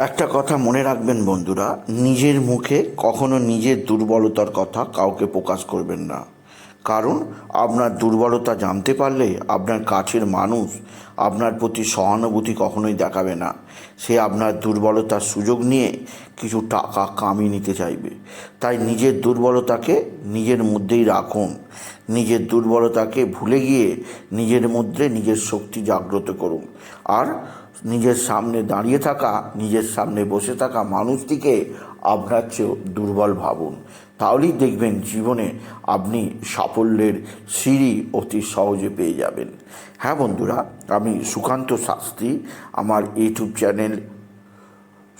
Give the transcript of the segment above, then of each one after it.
একটা কথা মনে রাখবেন বন্ধুরা, নিজের মুখে কখনো নিজের দুর্বলতার কথা কাউকে প্রকাশ করবেন না। কারণ, আপনার দুর্বলতা জানতে পারলে আপনার কাছের মানুষ আপনার প্রতি সহানুভূতি কখনোই দেখাবে না। সে আপনার দুর্বলতার সুযোগ নিয়ে কিছু টাকা কামিয়ে নিতে চাইবে। তাই নিজের দুর্বলতাকে নিজের মধ্যেই রাখুন। নিজের দুর্বলতাকে ভুলে গিয়ে নিজের মধ্যে নিজের শক্তি জাগ্রত করুন। আর নিজের সামনে দাঁড়িয়ে থাকা, নিজের সামনে বসে থাকা মানুষটিকে আপনার চেয়েও দুর্বল ভাবুন। তাহলেই দেখবেন জীবনে আপনি সাফল্যের সিঁড়ি অতি সহজে পেয়ে যাবেন। হ্যাঁ বন্ধুরা, আমি সুকান্ত শাস্ত্রী, আমার ইউটিউব চ্যানেল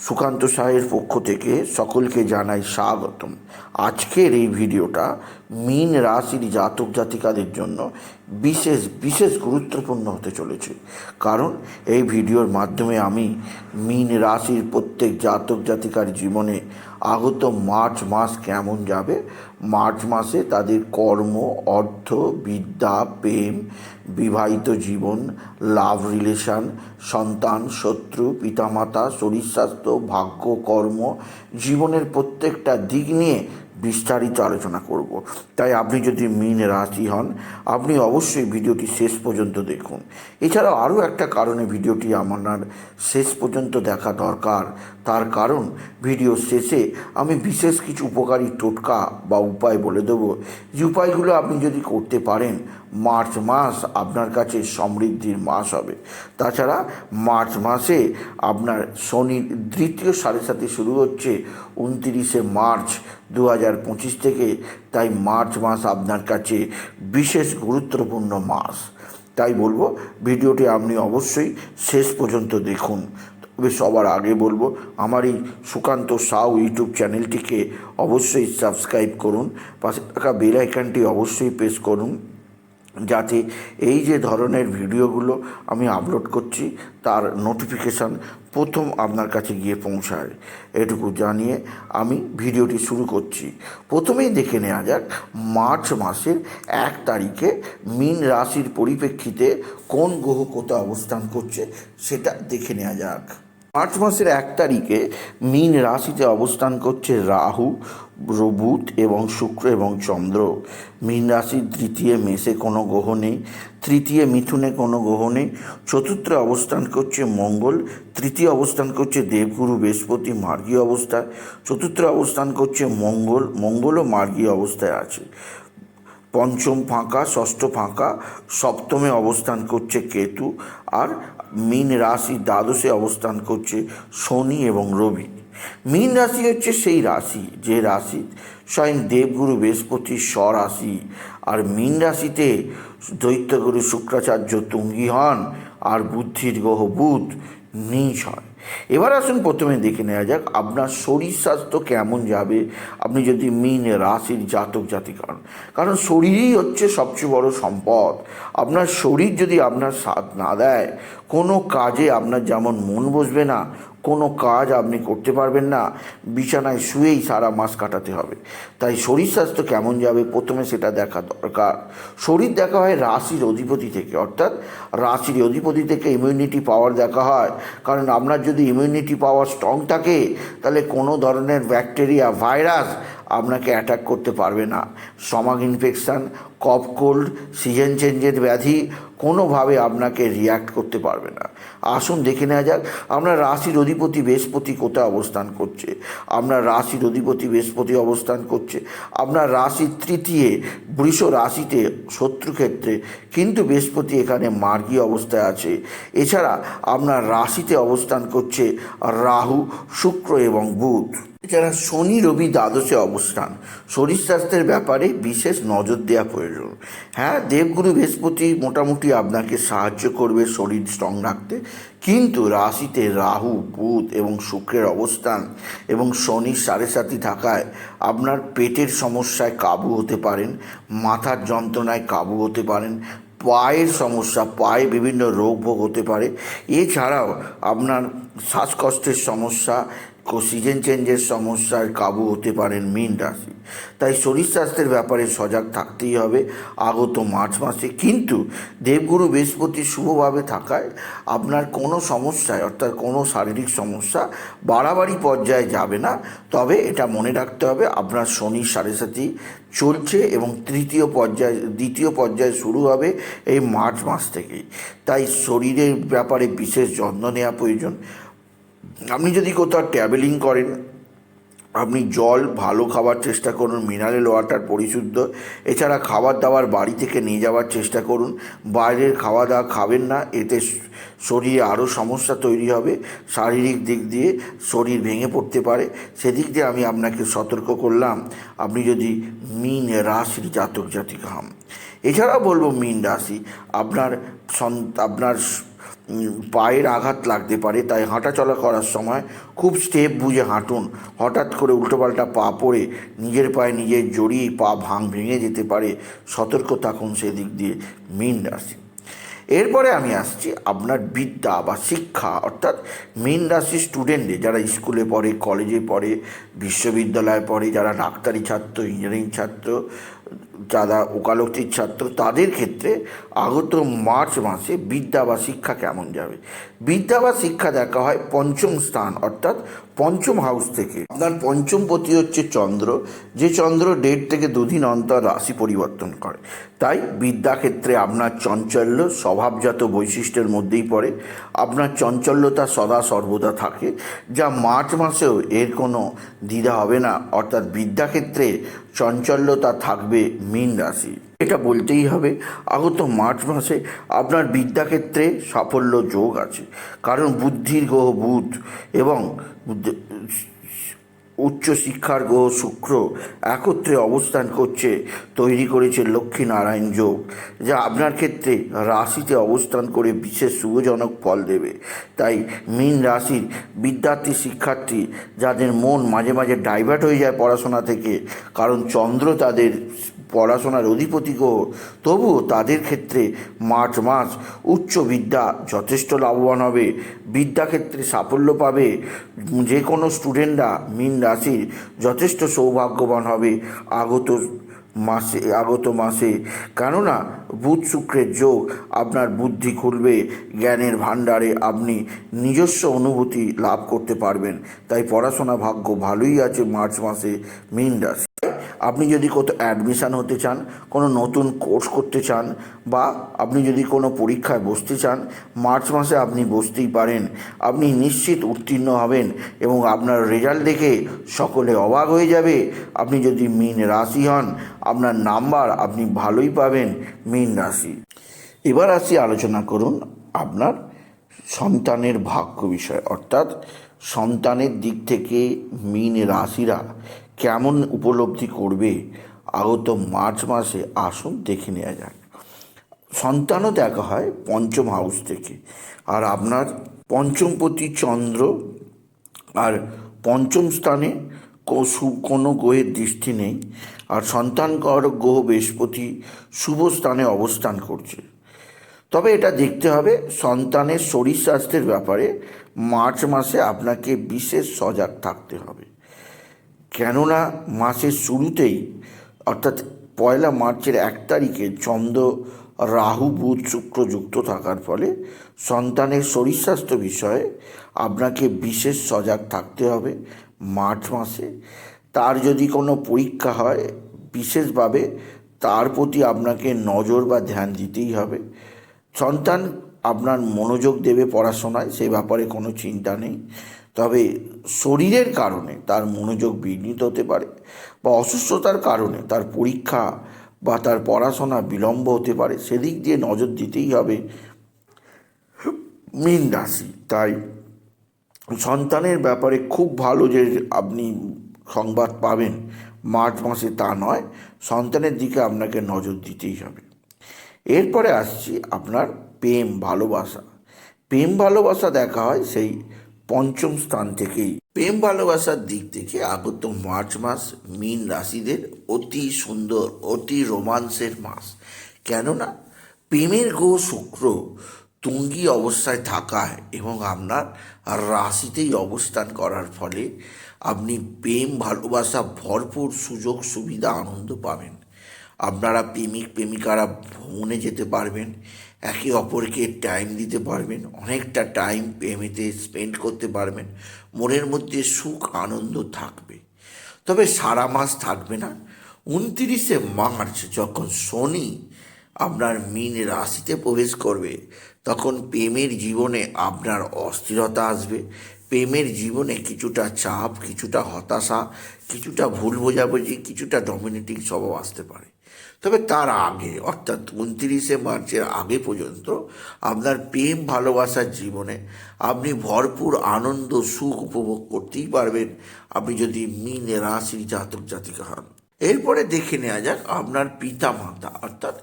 সুকান্ত সাহের পক্ষ থেকে সকলকে জানাই স্বাগতম। আজকের এই ভিডিওটা মীন রাশির জাতক জাতিকাদের জন্য বিশেষ বিশেষ গুরুত্বপূর্ণ হতে চলেছে। কারণ এই ভিডিওর মাধ্যমে আমি মীন রাশির প্রত্যেক জাতক জাতিকার জীবনে আগত মার্চ মাস কেমন যাবে? মার্চ মাসে তাদের কর্ম, অর্থ, বিদ্যা, প্রেম, বিবাহিত জীবন লাভ রিলেশন সন্তান, শত্রু, পিতামাতা শরীর স্বাস্থ্য ভাগ্য, কর্ম, জীবনের প্রত্যেকটা দিক নিয়ে বিস্তারিত আলোচনা করব। তাই আপনি যদি মিন রাশি হন, আপনি অবশ্যই ভিডিওটি শেষ পর্যন্ত দেখুন। এছাড়াও আরও একটা কারণে ভিডিওটি আমার শেষ পর্যন্ত দেখা দরকার। তার কারণ, ভিডিও শেষে আমি বিশেষ কিছু উপকারী টোটকা বা উপায় বলে দেবো। যে উপায়গুলো আপনি যদি করতে পারেন মার্চ মাস আপনার কাছে সমৃদ্ধির মাস হবে। তাছাড়া মার্চ মাসে আপনার শনির দ্বিতীয় সাড়ে সাথে শুরু হচ্ছে উনতিরিশে মার্চ দু হাজার পঁচিশ থেকে। তাই মার্চ মাস আপনার কাছে বিশেষ গুরুত্বপূর্ণ মাস। তাই বলব, ভিডিওটি আপনি অবশ্যই শেষ পর্যন্ত দেখুন। তবে সবার আগে বলব, আমার এই সুকান্ত সাউ ইউটিউব চ্যানেলটিকে অবশ্যই সাবস্ক্রাইব করুন। পাশে থাকা বেল আইকনটি অবশ্যই প্রেস করুন। যাতে এই যে ধরনের ভিডিওগুলো আমি আপলোড করছি, তার নোটিফিকেশান প্রথম আপনার কাছে গিয়ে পৌঁছায়। এটুকু জানিয়ে আমি ভিডিওটি শুরু করছি। প্রথমেই দেখে নেওয়া যাক, মার্চ মাসের এক তারিখে মিন রাশির পরিপ্রেক্ষিতে কোন গ্রহ কোথায় অবস্থান করছে, সেটা দেখে নেওয়া যাক। মার্চ মাসের এক তারিখে মীন রাশিতে অবস্থান করছে রাহু, বুধ এবং শুক্র এবং চন্দ্র। মীন রাশির তৃতীয় মেষে কোনো গ্রহ নেই, তৃতীয় মিথুনে কোনো গ্রহ নেই, চতুর্থে অবস্থান করছে মঙ্গল, তৃতীয় অবস্থান করছে দেবগুরু, বৃহস্পতি মার্গীয় অবস্থায়, চতুর্থ অবস্থান করছে মঙ্গল, মঙ্গলও মার্গীয় অবস্থায় আছে। পঞ্চম ফাঁকা, ষষ্ঠ ফাঁকা, সপ্তমে অবস্থান করছে কেতু আর মীন রাশি দ্বাদশে অবস্থান করছে শনি এবং রবি। মীন রাশি হচ্ছে সেই রাশি, যে রাশি স্বয়ং দেবগুরু বৃহস্পতি, স্বরাশি আর মীন রাশিতে দৈত্যগুরু, শুক্রাচার্য তুঙ্গি হন আর বুদ্ধির গ্রহ বুধ নিচ হয় এবার আসুন প্রথমে দেখে নেওয়া যাক আপনার শরীর স্বাস্থ্য কেমন যাবে। আপনি যদি মিন, রাশির জাতক জাতি কারণ কারণ শরীরই হচ্ছে সবচেয়ে বড় সম্পদ। আপনার শরীর যদি আপনার সাথ না দেয়, কোনো কাজে আপনার যেমন মন বসবে না কোনো কাজ আপনি করতে পারবেন না। বিছানায় শুয়েই সারা মাস কাটাতে হবে। তাই শরীর স্বাস্থ্য কেমন যাবে প্রথমে সেটা দেখা দরকার। শরীর দেখা হয় রাশির অধিপতি থেকে, অর্থাৎ রাশির অধিপতি থেকে ইমিউনিটি পাওয়ার দেখা হয়। কারণ আপনার যদি ইমিউনিটি পাওয়ার স্ট্রং থাকে, তাহলে কোনো ধরনের ব্যাকটেরিয়া ভাইরাস আপনাকে অ্যাটাক করতে পারবে না। Stomach infection cough cold season চেঞ্জের ব্যাধি কোনোভাবে আপনাকে রিয়্যাক্ট করতে পারবে না। আসুন দেখে নেওয়া যাক আপনার রাশির অধিপতি বৃহস্পতি কোথায় অবস্থান করছে? আপনার রাশির অধিপতি বৃহস্পতি অবস্থান করছে। আপনার রাশির তৃতীয় বৃষ রাশিতে শত্রুক্ষেত্রে কিন্তু বৃহস্পতি এখানে মার্গী অবস্থায় আছে। এছাড়া আপনার রাশিতে অবস্থান করছে রাহু, শুক্র এবং বুধ। এছাড়া শনি, রবি, দ্বাদশে অবস্থান। শরীর স্বাস্থ্যের ব্যাপারে বিশেষ নজর দেওয়া প্রয়োজন। হ্যাঁ দেবগুরু বৃহস্পতি মোটামুটি আপনাকে সাহায্য করবে শরীর স্ট্রং রাখতে। কিন্তু রাশিতে রাহু, বুধ এবং শুক্রের অবস্থান এবং শনির সাড়ে সাথে থাকায় আপনার পেটের সমস্যায় কাবু হতে পারেন, মাথার যন্ত্রণায় কাবু হতে পারেন, পায়ের সমস্যা, পায়ে বিভিন্ন রোগ ভোগ হতে পারে। এছাড়াও আপনার শ্বাসকষ্টের সমস্যা সিজন চেঞ্জের সমস্যায় কাবু হতে পারেন মীন রাশি। তাই শরীর স্বাস্থ্যের ব্যাপারে সজাগ থাকতেই হবে। আগত মার্চ মাসে কিন্তু দেবগুরু বৃহস্পতি শুভভাবে থাকায় আপনার কোনো সমস্যায়, অর্থাৎ কোনো শারীরিক সমস্যা বাড়াবাড়ি পর্যায়ে যাবে না। তবে এটা মনে রাখতে হবে, আপনার শনির সাড়ে সাথী চলছে এবং তৃতীয় পর্যায়ে, দ্বিতীয় পর্যায়ে শুরু হবে এই মার্চ মাস থেকেই। তাই শরীরের ব্যাপারে বিশেষ যত্ন নেওয়া প্রয়োজন। আপনি যদি কোথাও ট্রাভেলিং করেন, আপনি জল, ভালো খাবার চেষ্টা করুন মিনারেল ওয়াটার পরিশুদ্ধ, এছাড়া খাবার দাবার বাড়ি থেকে নিয়ে যাওয়ার চেষ্টা করুন, বাইরের খাওয়া দাওয়া খাবেন না, এতে শরীরে আরও সমস্যা তৈরি হবে, শারীরিক দিক দিয়ে শরীর ভেঙে পড়তে পারে, সেদিক দিয়ে আমি আপনাকে সতর্ক করলাম, আপনি যদি মিন রাশির জাতক জাতিকা হন। এছাড়াও বলব মিন রাশি, আপনার সন- আপনার পায়ের আঘাত লাগতে পারে, তাই হাঁটাচলা করার সময় খুব স্টেপ বুঝে হাঁটুন। হঠাৎ করে উল্টোপাল্টা পা পড়ে নিজের পায়ে নিজের জড়িয়ে পা ভাঙ, ভেঙে যেতে পারে। সতর্ক থাকুন সেদিক দিয়ে, মীন রাশি। এরপরে আমি আসছি আপনার বিদ্যা বা শিক্ষা, অর্থাৎ মীন রাশি স্টুডেন্টে যারা স্কুলে পড়ে কলেজে পড়ে, বিশ্ববিদ্যালয়ে পড়ে, যারা ডাক্তারি ছাত্র ইঞ্জিনিয়ারিং ছাত্র যারা ওকালতির ছাত্র, তাদের ক্ষেত্রে আগত মার্চ মাসে বিদ্যা বা শিক্ষা কেমন যাবে? বিদ্যা বা শিক্ষা দেখা হয় পঞ্চম স্থান, অর্থাৎ পঞ্চম হাউস থেকে। আপনার পঞ্চম পতি হচ্ছে চন্দ্র। যে চন্দ্র ডেট থেকে দুদিন অন্তর রাশি পরিবর্তন করে। তাই বিদ্যাক্ষেত্রে আপনার চঞ্চল্য, স্বভাবজাত বৈশিষ্ট্যের মধ্যেই পড়ে। আপনার চঞ্চল্যতা সদা সর্বদা থাকে। যা মার্চ মাসেও এর কোনো দ্বিধা হবে না। অর্থাৎ বিদ্যাক্ষেত্রে চঞ্চল্যতা থাকবে মীন রাশি। এটা বলতেই হবে, আগত মার্চ মাসে আপনার বিদ্যাক্ষেত্রে সাফল্য যোগ আছে। কারণ বুদ্ধির গ্রহ বুধ এবং বুদ্ধ- উচ্চ শিক্ষার গ্রহ শুক্র একত্রে অবস্থান করছে, তৈরি করেছে লক্ষ্মীনারায়ণ যোগ, যা আপনার ক্ষেত্রে রাশিতে অবস্থান করে বিশেষ শুভজনক ফল দেবে। তাই মীন রাশির বিদ্যার্থী শিক্ষার্থী যাদের মন মাঝে মাঝে ডাইভার্ট হয়ে যায় পড়াশোনা থেকে, কারণ চন্দ্র তাদের পড়াশোনার অধিপতি গ্রহ তবুও তাদের ক্ষেত্রে মার্চ মাস উচ্চ বিদ্যা যথেষ্ট লাভবান হবে। বিদ্যাক্ষেত্রে সাফল্য পাবে। যে কোনো স্টুডেন্টরা মীন রাশির যথেষ্ট সৌভাগ্যবান হবে আগত মাসে আগত মাসে। কেননা বুধ শুক্রের যোগ আপনার বুদ্ধি খুলবে, জ্ঞানের ভাণ্ডারে আপনি নিজস্ব অনুভূতি লাভ করতে পারবেন। তাই পড়াশোনা ভাগ্য ভালোই আছে মার্চ মাসে মীন রাশি আপনি যদি কোথাও অ্যাডমিশান হতে চান, কোনো নতুন কোর্স করতে চান, বা আপনি যদি কোনো পরীক্ষায় বসতে চান, মার্চ মাসে আপনি বসতেই পারেন। আপনি নিশ্চিত উত্তীর্ণ হবেন এবং আপনার রেজাল্ট দেখে সকলে অবাক হয়ে যাবে। আপনি যদি মিন রাশি হন, আপনার নাম্বার আপনি ভালোই পাবেন মিন রাশি। এবার আসি আলোচনা করুন আপনার সন্তানের ভাগ্য বিষয়। অর্থাৎ সন্তানের দিক থেকে মীন রাশিরা কেমন উপলব্ধি করবে আগত মার্চ মাসে আসুন দেখে নেওয়া যাক। সন্তানও দেখা হয় পঞ্চম হাউস থেকে। আর আপনার পঞ্চমপতি চন্দ্র আর পঞ্চম স্থানে কোনো গ্রহের দৃষ্টি নেই। আর সন্তান কারক গ্রহ বৃহস্পতি শুভ স্থানে অবস্থান করছে। তবে এটা দেখতে হবে, সন্তানের শরীর স্বাস্থ্যের ব্যাপারে মার্চ মাসে আপনাকে বিশেষ সজাগ থাকতে হবে। কেননা মাসের শুরুতেই, অর্থাৎ পয়লা মার্চের এক তারিখে চন্দ্র, রাহু, বুধ, শুক্র যুক্ত থাকার ফলে সন্তানের শরীর স্বাস্থ্য বিষয়ে আপনাকে বিশেষ সজাগ থাকতে হবে মার্চ মাসে। তার যদি কোনো পরীক্ষা হয়, বিশেষভাবে তার প্রতি আপনাকে নজর বা ধ্যান দিতেই হবে। সন্তান আপনার মনোযোগ দেবে পড়াশোনায়, সে ব্যাপারে কোনো চিন্তা নেই। তবে শরীরের কারণে তার মনোযোগ বিঘ্নিত হতে পারে বা অসুস্থতার কারণে তার পরীক্ষা বা তার পড়াশোনা বিলম্ব হতে পারে। সেদিক দিয়ে নজর দিতেই হবে মীন রাশি। তাই সন্তানের ব্যাপারে খুব ভালো যে আপনি সংবাদ পাবেন, মার্চ মাসে তা নয়, সন্তানের দিকে আপনাকে নজর দিতেই হবে। এরপরে আসছি আপনার প্রেম ভালোবাসা। প্রেম ভালোবাসা দেখা হয় সেই পঞ্চম স্থান থেকেই। প্রেম ভালোবাসার দিক থেকে আগত মার্চ মাস, মীন রাশিদের অতি সুন্দর, অতি রোমান্সের মাস। কেননা, প্রেমের গ্রহ শুক্র তুঙ্গি অবস্থায় থাকায় এবং আপনার রাশিতেই অবস্থান করার ফলে আপনি প্রেম ভালোবাসা ভরপুর সুযোগ সুবিধা আনন্দ পাবেন। আপনারা প্রেমিক, প্রেমিকারা ভ্রমণে যেতে পারবেন। একে অপরকে টাইম দিতে পারবেন, অনেকটা টাইম প্রেমেতে স্পেন্ড করতে পারবেন, মনের মধ্যে সুখ, আনন্দ থাকবে। তবে সারা মাস থাকবে না। উনতিরিশে মার্চ যখন শনি আপনার মীন রাশিতে প্রবেশ করবে, তখন প্রেমের জীবনে আপনার অস্থিরতা আসবে। প্রেমের জীবনে কিছুটা চাপ, কিছুটা হতাশা, কিছুটা ভুল বোঝাবুঝি, কিছুটা ডমিনেটিং স্বভাব আসতে পারে। তবে তার আগে, অর্থাৎ উনত্রিশে মার্চের আগে পর্যন্ত আপনার প্রেম ভালোবাসার জীবনে আপনি ভরপুর আনন্দ, সুখ উপভোগ করতেই পারবেন। আপনি যদি মীন রাশির জাতক, জাতিকা হন। এরপরে দেখে নেওয়া যাক আপনার পিতা মাতা অর্থাৎ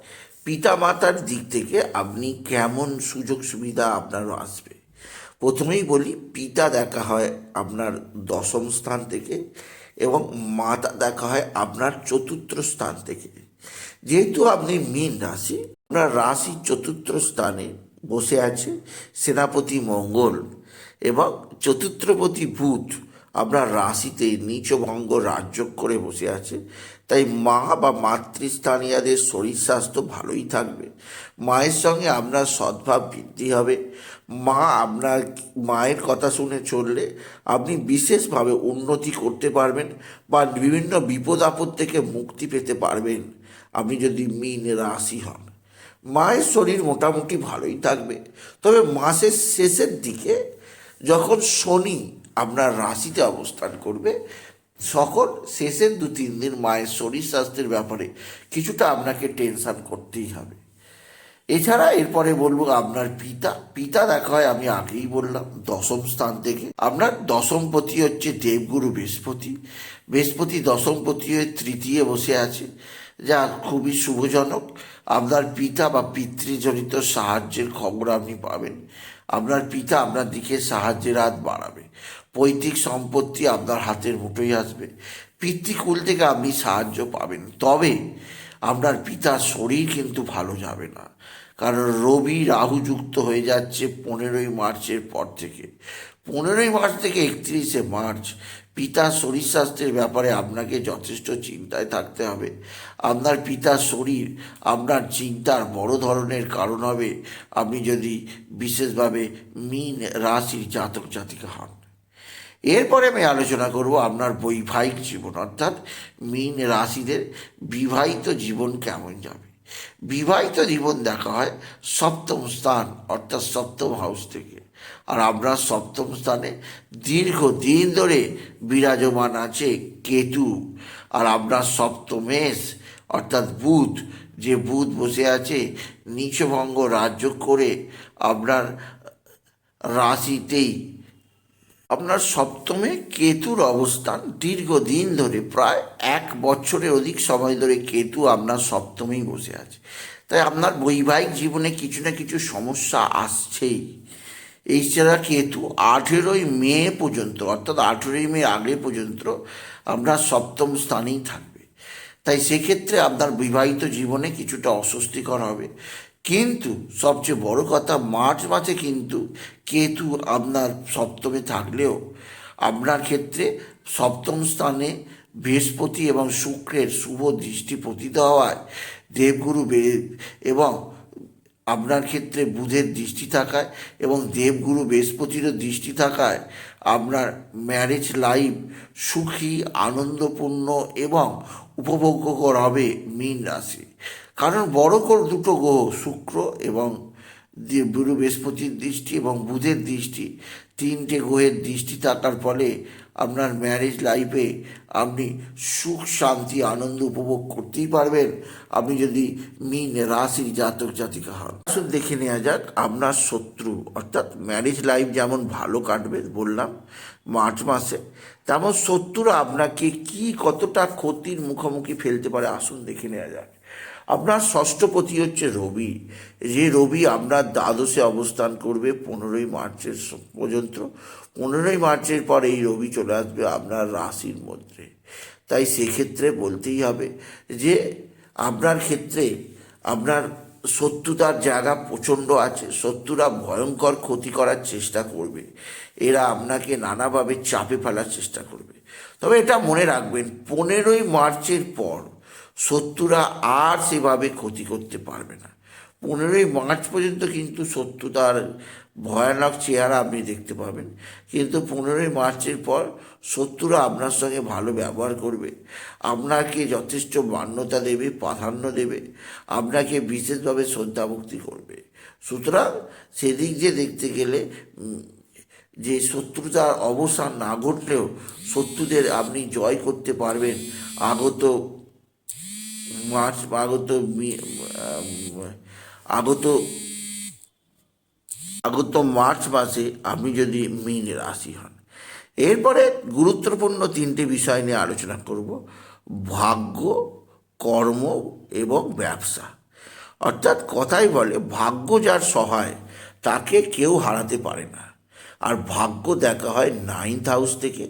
পিতা মাতার দিক থেকে আপনি কেমন সুযোগ সুবিধা আপনারও আসবে। প্রথমেই বলি, পিতা দেখা হয় আপনার দশম স্থান থেকে। এবং মাতা, দেখা হয় আপনার চতুর্থ স্থান থেকে। যেহেতু আপনি মীন রাশি, আপনার রাশি চতুর্থ স্থানে বসে আছে সেনাপতি মঙ্গল এবং চতুর্থপতি বুধ আপনার রাশিতে নিচভঙ্গ রাজ্য করে বসে আছে। তাই মা বা মাতৃস্থানীয়দের শরীর স্বাস্থ্য ভালোই থাকবে। মায়ের সঙ্গে আপনার সদ্ভাব বৃদ্ধি হবে। মা আপনার মায়ের কথা শুনে চললে আপনি বিশেষভাবে উন্নতি করতে পারবেন বা বিভিন্ন বিপদ আপদ থেকে মুক্তি পেতে পারবেন। আপনি যদি মিন রাশি হন, মায়ের শরীর মোটামুটি ভালোই থাকবে। তবে মাসের শেষের দিকে যখন শনি আপনার রাশিতে অবস্থান করবে সকল শেষের দু তিন দিন মায়ের শরীর স্বাস্থ্যের ব্যাপারে কিছুটা আপনাকে টেনশান করতেই হবে। এছাড়া এরপরে বলব আপনার পিতা। পিতা দেখা হয়, আমি আগেই বললাম, দশম স্থান থেকে। আপনার দশমপতি হচ্ছে দেবগুরু বৃহস্পতি। বৃহস্পতি দশমপতি হয়ে তৃতীয় বসে আছে যা খুবই শুভজনক। আপনার পিতা বা পিতৃজনিত সাহায্যের খবর আপনি পাবেন। আপনার পিতা আপনার দিকে সাহায্যের হাত বাড়াবে। পৈতৃক সম্পত্তি আপনার হাতের মুঠোই আসবে। পিতৃকুল থেকে আপনি সাহায্য পাবেন। তবে আপনার পিতার শরীর কিন্তু ভালো যাবে না। কারণ রবি রাহু যুক্ত হয়ে যাচ্ছে পনেরোই মার্চের পর থেকে। পনেরোই মার্চ থেকে একত্রিশে মার্চ পিতার শরীর স্বাস্থ্যের ব্যাপারে আপনাকে যথেষ্ট চিন্তায় থাকতে হবে। আপনার পিতার শরীর আপনার চিন্তার বড় ধরনের কারণ হবে। আপনি যদি বিশেষভাবে মিন রাশির জাতক জাতিকা হন এরপরে আমি আলোচনা করব আপনার বৈবাহিক জীবন, অর্থাৎ মীন রাশিদের বিবাহিত জীবন কেমন যাবে। বিবাহিত জীবন দেখা হয় সপ্তম স্থান, অর্থাৎ সপ্তম হাউস থেকে। আর আমরা সপ্তম স্থানে দীর্ঘ দিন ধরে বিরাজমান আছে কেতু। আর আমরা সপ্তমেশ, অর্থাৎ বুধ, যে বুধ বসে আছে নিচভঙ্গ রাজ্য করে আপনার রাশিতেই আপনার সপ্তমে কেতুর অবস্থান দীর্ঘদিন ধরে, প্রায় এক বছরের অধিক সময় ধরে কেতু আপনার সপ্তমেই বসে আছে। তাই আপনার বৈবাহিক জীবনে কিছু না কিছু সমস্যা আসছেই। এছাড়া কেতু আঠেরোই মে পর্যন্ত, অর্থাৎ আঠেরোই মে আগে পর্যন্ত আপনার সপ্তম স্থানেই থাকবে। তাই সেক্ষেত্রে আপনার বিবাহিত জীবনে কিছুটা অস্বস্তিকর হবে। কিন্তু সবচেয়ে বড় কথা, মার্চ মাসে কিন্তু কেতু আপনার সপ্তমে থাকলেও আপনার ক্ষেত্রে সপ্তম স্থানে বৃহস্পতি এবং শুক্রের শুভ দৃষ্টি পতিত হওয়ায় দেবগুরু এবং আপনার ক্ষেত্রে বুধের দৃষ্টি থাকায় এবং দেবগুরু বৃহস্পতিরও দৃষ্টি থাকায় আপনার ম্যারেজ লাইফ সুখী, আনন্দপূর্ণ এবং উপভোগ্যকর হবে মীন রাশি। কারণ বড় করে দুটো গ্রহ শুক্র এবং গুরু বৃহস্পতির দৃষ্টি এবং বুধের দৃষ্টি। তিনটে গ্রহের দৃষ্টি থাকার ফলে আপনার ম্যারেজ লাইফে আপনি সুখ, শান্তি, আনন্দ উপভোগ করতেই পারবেন। আপনি যদি মিন রাশির জাতক, জাতিকা হন। আসুন দেখে নেওয়া যাক আপনার শত্রু, অর্থাৎ ম্যারেজ লাইফ যেমন ভালো কাটবে বললাম মার্চ মাসে, তেমন শত্রুরা আপনাকে কি কতটা ক্ষতির মুখোমুখি ফেলতে পারে আসুন দেখে নেওয়া যাক। আপনার ষষ্ঠপতি হচ্ছে রবি। যে রবি আপনার দ্বাদশে অবস্থান করবে পনেরোই মার্চের পর্যন্ত। পনেরোই মার্চের পর এই রবি চলে আসবে আপনার রাশির মধ্যে। তাই সেক্ষেত্রে বলতেই হবে যে আপনার ক্ষেত্রে আপনার শত্রুতার জায়গা প্রচণ্ড আছে, শত্রুরা ভয়ঙ্কর ক্ষতি করার চেষ্টা করবে। এরা আপনাকে নানাভাবে চাপে ফেলার চেষ্টা করবে। তবে এটা মনে রাখবেন, পনেরোই মার্চের পর শত্রুরা আর সেভাবে ক্ষতি করতে পারবে না। পনেরোই মার্চ পর্যন্ত কিন্তু শত্রুতার ভয়ানক চেহারা আপনি দেখতে পাবেন। কিন্তু পনেরোই মার্চের পর শত্রুরা আপনার সঙ্গে ভালো ব্যবহার করবে। আপনাকে যথেষ্ট মান্যতা দেবে, প্রাধান্য দেবে। আপনাকে বিশেষভাবে শ্রদ্ধা ভক্তি করবে। সুতরাং সেদিক দিয়ে দেখতে গেলে যে শত্রুতার অবসান না ঘটলেও শত্রুদের আপনি জয় করতে পারবেন আগত মার্চ আগত আগত আগত মার্চ মাসে আপনি যদি মীন রাশি হন। এরপরে গুরুত্বপূর্ণ তিনটে বিষয় নিয়ে আলোচনা করব। ভাগ্য, কর্ম এবং ব্যবসা। অর্থাৎ কথাই বলে, ভাগ্য যার সহায়, তাকে কেউ হারাতে পারে না। আর ভাগ্য দেখা হয় নাইন্থ হাউস থেকে,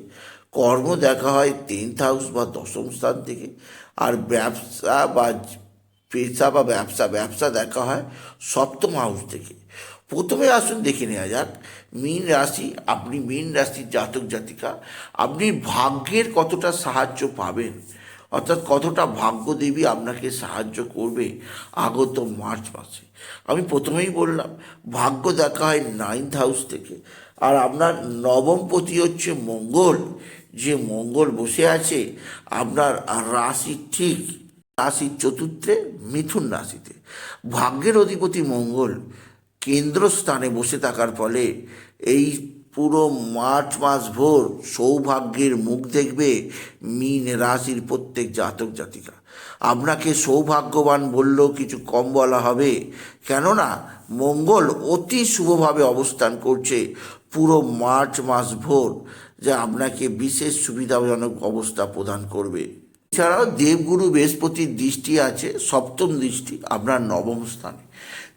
কর্ম দেখা হয় টেন্থ হাউস বা দশম স্থান থেকে। আর ব্যবসা বা পেশা বা ব্যবসা ব্যবসা দেখা হয় সপ্তম হাউস থেকে। প্রথমে আসুন দেখে নেওয়া যাক, মীন রাশি, আপনি মীন রাশির জাতক জাতিকা, আপনি ভাগ্যের কতটা সাহায্য পাবেন? অর্থাৎ কতটা ভাগ্যদেবী আপনাকে সাহায্য করবে আগত মার্চ মাসে? আমি প্রথমেই বললাম, ভাগ্য দেখা হয় নাইন্থ হাউস থেকে। আর আপনার নবমপতি হচ্ছে মঙ্গল। যে মঙ্গল বসে আছে, আপনার রাশি ঠিক, রাশির চতুর্থে মিথুন রাশিতে। ভাগ্যের অধিপতি মঙ্গল কেন্দ্রস্থানে বসে থাকার ফলে এই পুরো মার্চ মাস ভোর সৌভাগ্যের মুখ দেখবে মীন রাশির প্রত্যেক জাতক জাতিকা। আপনাকে সৌভাগ্যবান বললেও কিছু কম বলা হবে, কেননা মঙ্গল অতি শুভভাবে অবস্থান করছে পুরো মার্চ মাস ভোর। যা আপনাকে বিশেষ সুবিধাজনক অবস্থা প্রদান করবে। এছাড়াও দেবগুরু বৃহস্পতির দৃষ্টি আছে, সপ্তম দৃষ্টি আপনার নবম স্থানে।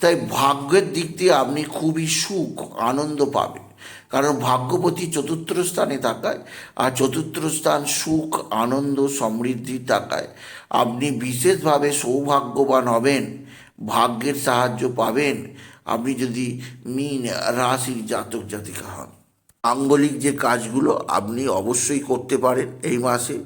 তাই ভাগ্যের দিক দিয়ে আপনি খুবই সুখ, আনন্দ পাবেন। কারণ ভাগ্যপতি চতুর্থ স্থানে থাকায়, আর চতুর্থ স্থান সুখ, আনন্দ, সমৃদ্ধি থাকায় আপনি বিশেষভাবে সৌভাগ্যবান হবেন, ভাগ্যের সাহায্য পাবেন। আপনি যদি মিন রাশির জাতক জাতিকা হন। আঙ্গলিক যে কাজগুলো আপনি অবশ্যই করতে পারেন এই মাসে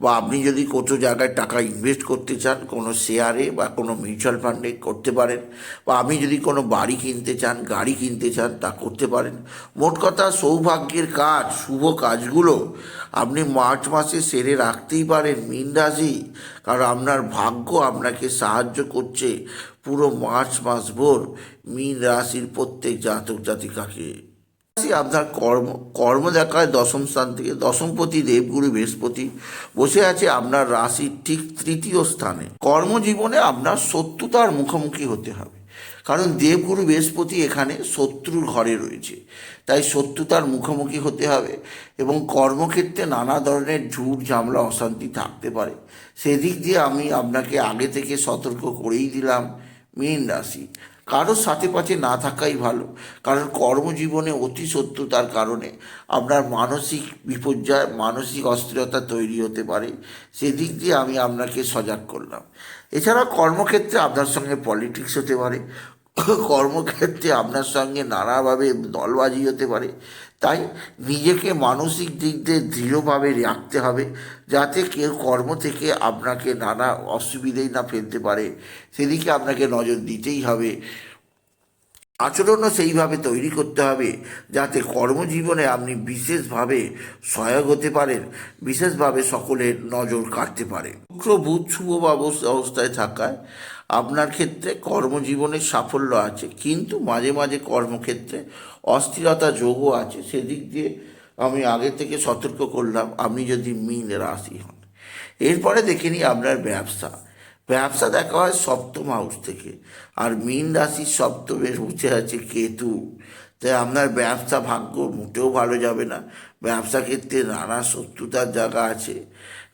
বা আপনি যদি কোনো জায়গায় টাকা ইনভেস্ট করতে চান, কোনো শেয়ারে বা কোনো মিউচুয়াল ফান্ডে করতে পারেন বা আপনি যদি কোনো বাড়ি কিনতে চান, গাড়ি কিনতে চান, তা করতে পারেন। মোট কথা সৌভাগ্যের কাজ, শুভ কাজগুলো আপনি মার্চ মাসে সেরে রাখতেই পারেন মীন রাশি। কারণ আপনার ভাগ্য আপনাকে সাহায্য করছে পুরো মার্চ মাস ভোর মীন রাশির প্রত্যেক জাতক জাতিকাকে। আপনার কর্ম কর্ম দেখায় দশম স্থান থেকে। দশমপতি দেবগুরু বৃহস্পতি বসে আছে আপনার রাশির ঠিক তৃতীয় স্থানে। কর্মজীবনে আপনার শত্রুতার মুখোমুখি হতে হবে। কারণ দেবগুরু বৃহস্পতি এখানে শত্রুর ঘরে রয়েছে। তাই শত্রুতার মুখোমুখি হতে হবে এবং কর্মক্ষেত্রে নানা ধরনের ঝুট, ঝামলা, অশান্তি থাকতে পারে। সেদিক দিয়ে আমি আপনাকে আগে থেকে সতর্ক করেই দিলাম। মীন রাশি। কারোর সাথে পাথে না থাকাই ভালো। কারণ কর্মজীবনে অতি সত্যতার কারণে। আপনার মানসিক বিপর্যয়, মানসিক অস্থিরতা তৈরি হতে পারে। সেদিক দিয়ে আমি আপনাকে সজাগ করলাম। এছাড়া কর্মক্ষেত্রে আপনার সঙ্গে পলিটিক্স হতে পারে। কর্মক্ষেত্রে আপনার সঙ্গে নানাভাবে দলবাজি হতে পারে। তাই নিজেকে মানসিক দিক দিয়ে দৃঢ়ভাবে রাখতে হবে যাতে কেউ কর্ম থেকে আপনাকে নানা অসুবিধেই না ফেলতে পারে। সেদিকে আপনাকে নজর দিতেই হবে। আচরণও সেইভাবে তৈরি করতে হবে যাতে কর্মজীবনে আপনি বিশেষভাবে সহায়ক হতে পারেন, বিশেষভাবে সকলের নজর কাটতে পারে শুক্র বুধ শুভ অবস- অবস্থায় থাকায় আপনার ক্ষেত্রে কর্মজীবনে সাফল্য আছে, কিন্তু মাঝে মাঝে কর্মক্ষেত্রে অস্থিরতা যোগও আছে। সেদিক দিয়ে আমি আগে থেকে সতর্ক করলাম, আপনি যদি মিন রাশি হন। এরপরে দেখে নিই আপনার ব্যবসা। ব্যবসা দেখা হয় সপ্তম হাউস থেকে, আর মীন রাশির সপ্তমে বসে আছে কেতু। তাই আপনার ব্যবসা ভাগ্য মোটেও ভালো যাবে না। ব্যবসা ক্ষেত্রে নানা শত্রুতার জায়গা আছে।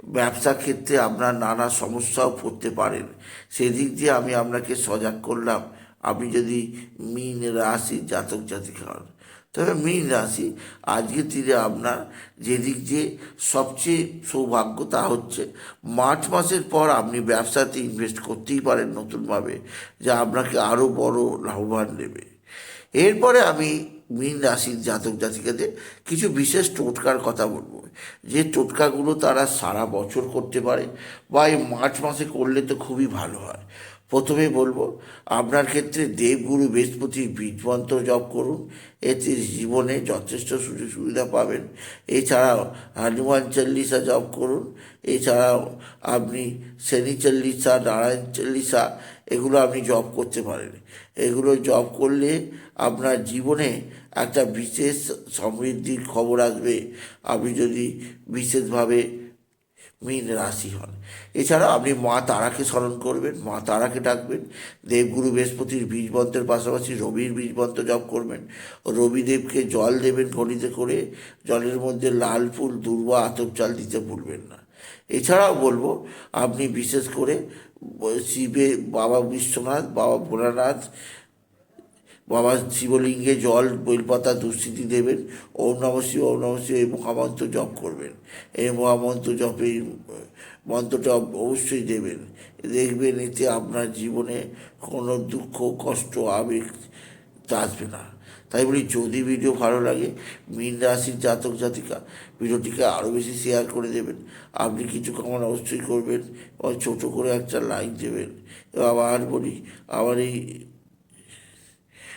ব্যবসা ক্ষেত্রে আপনার নানা সমস্যাও পড়তে পারেন। সেদিক দিয়ে আমি আপনাকে সজাগ করলাম। আপনি যদি মীন রাশি জাতক জাতিকা হন। তবে মীন রাশি আজকের দিনে আপনার যেদিক যে সবচেয়ে সৌভাগ্য তা হচ্ছে মার্চ মাসের পর আপনি ব্যবসাতে ইনভেস্ট করতেই পারেন নতুনভাবে, যা আপনাকে আরও বড় লাভবান দেবে। এরপরে আমি মীন রাশির জাতক জাতিকাদের কিছু বিশেষ টোটকার কথা বলব। যে টোটকাগুলো তারা সারা বছর করতে পারে বা এই মার্চ মাসে করলে তো খুবই ভালো হয়। প্রথমে বলব, আপনার ক্ষেত্রে দেবগুরু বৃহস্পতির বীজ মন্ত্র জপ করুন, এতে জীবনে যথেষ্ট সুযোগ সুবিধা পাবেন। এছাড়াও হনুমান চল্লিশা জপ করুন, এছাড়াও আপনি শনি চল্লিশা নারায়ণ চল্লিশা এগুলো আপনি জপ করতে পারেন। এগুলো জপ করলে আপনার জীবনে একটা বিশেষ সমৃদ্ধির খবর আসবে। আপনি যদি বিশেষভাবে মীন রাশি হন। এছাড়া আপনি মা তারাকে স্মরণ করবেন, মা তারাকে ডাকবেন। দেবগুরু বৃহস্পতির বীজ মন্ত্রের পাশাপাশি রবির বীজ মন্ত্র জপ করবেন। রবিদেবকে জল দেবেন ঘড়িতে করে, জলের মধ্যে লাল ফুল, দুর্বা, আতপ চাল দিতে ভুলবেন না। এছাড়াও বলব, আপনি বিশেষ করে শিবে বাবা বিশ্বনাথ, বাবা ভোলানাথ বাবা শিবলিঙ্গে জল বেলপাতা দুস্থিতি দেবেন। ওম নম এই মহামন্ত্র জপ করবেন। এই মহামন্ত্র জপে, মন্ত্রটা অবশ্যই দেবেন। দেখবেন এতে আপনার জীবনে কোনো দুঃখ, কষ্ট, আবেগ আসবে না। তাই বলি, যদি ভিডিও ভালো লাগে, মীন রাশির জাতক জাতিকা, ভিডিওটিকে আরও বেশি শেয়ার করে দেবেন। আপনি কিছু কামান অবশ্যই করবেন এবং ছোটো করে একটা লাইক দেবেন। আবার বলি আমার এই